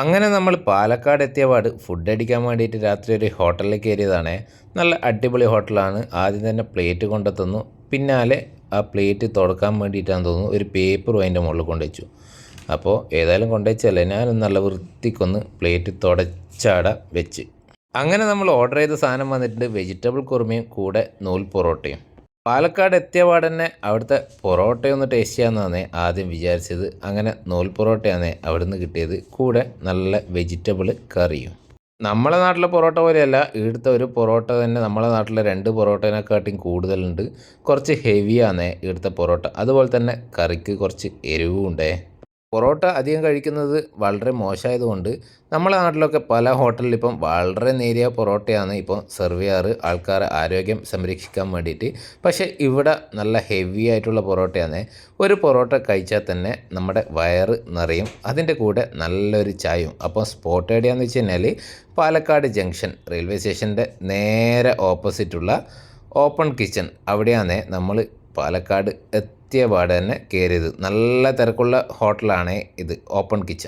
അങ്ങനെ നമ്മൾ പാലക്കാട് എത്തിയ പാട് ഫുഡ് അടിക്കാൻ വേണ്ടിയിട്ട് രാത്രി ഒരു ഹോട്ടലിൽ കയറിയതാണ്. നല്ല അടിപൊളി ഹോട്ടലാണ്. ആദ്യം തന്നെ പ്ലേറ്റ് കൊണ്ടെത്തുന്നു. പിന്നാലെ ആ പ്ലേറ്റ് തുടക്കാൻ വേണ്ടിയിട്ടാണ് തോന്നുന്നു. ഒരു പേപ്പറും അതിന്റെ മുകളിൽ കൊണ്ടുവച്ചു. അപ്പോൾ ഏതായാലും കൊണ്ടുവച്ചല്ലേ? ഞാനും നല്ല വൃത്തിക്കൊന്ന് പ്ലേറ്റ് തുടച്ചാട വെച്ച്. അങ്ങനെ നമ്മൾ ഓർഡർ ചെയ്ത സാധനം വന്നിട്ടുണ്ട്. വെജിറ്റബിൾ കുറുമയും കൂടെ നൂൽ പൊറോട്ടയും. പാലക്കാട് എത്തിയ തന്നെ അവിടുത്തെ പൊറോട്ടയൊന്ന് ടേസ്റ്റ് ചെയ്യാമെന്നാണ് ആദ്യം വിചാരിച്ചത്. അങ്ങനെ നൂൽ പൊറോട്ടയാണ് അവിടുന്ന് കിട്ടിയത്. കൂടെ നല്ല വെജിറ്റബിൾ കറിയും. നമ്മളെ നാട്ടിലെ പൊറോട്ട പോലെയല്ല ഇവിടുത്തെ ഒരു പൊറോട്ട തന്നെ നമ്മളെ നാട്ടിലെ രണ്ട് പൊറോട്ടേനെക്കാട്ടിയും കൂടുതലുണ്ട്. കുറച്ച് ഹെവിയാണ് ഇവിടുത്തെ പൊറോട്ട. അതുപോലെ തന്നെ കറിക്ക് കുറച്ച് എരിവും ഉണ്ടേ പൊറോട്ട അധികം കഴിക്കുന്നത് വളരെ മോശമായതുകൊണ്ട് നമ്മളെ നാട്ടിലൊക്കെ പല ഹോട്ടലിൽ ഇപ്പം വളരെ നേരിയ പൊറോട്ടയാണ് ഇപ്പം സെർവ് ചെയ്യാറ്. ആൾക്കാരെ ആരോഗ്യം സംരക്ഷിക്കാൻ വേണ്ടിയിട്ട്. പക്ഷേ ഇവിടെ നല്ല ഹെവി ആയിട്ടുള്ള പൊറോട്ടയാണ്. ഒരു പൊറോട്ട കഴിച്ചാൽ തന്നെ നമ്മുടെ വയറ് നിറയും. അതിന്റെ കൂടെ നല്ലൊരു ചായയും. അപ്പോൾ സ്പോട്ട് എവിടെയാണെന്ന് വെച്ച് കഴിഞ്ഞാൽ പാലക്കാട് ജംഗ്ഷൻ റെയിൽവേ സ്റ്റേഷന്റെ നേരെ ഓപ്പോസിറ്റുള്ള ഓപ്പൺ കിച്ചൺ അവിടെയാണ് നമ്മൾ പാലക്കാട് എത്തിയ പാട് തന്നെ കയറിയത്. നല്ല തിരക്കുള്ള ഹോട്ടലാണ് ഇത് ഓപ്പൺ കിച്ചൺ.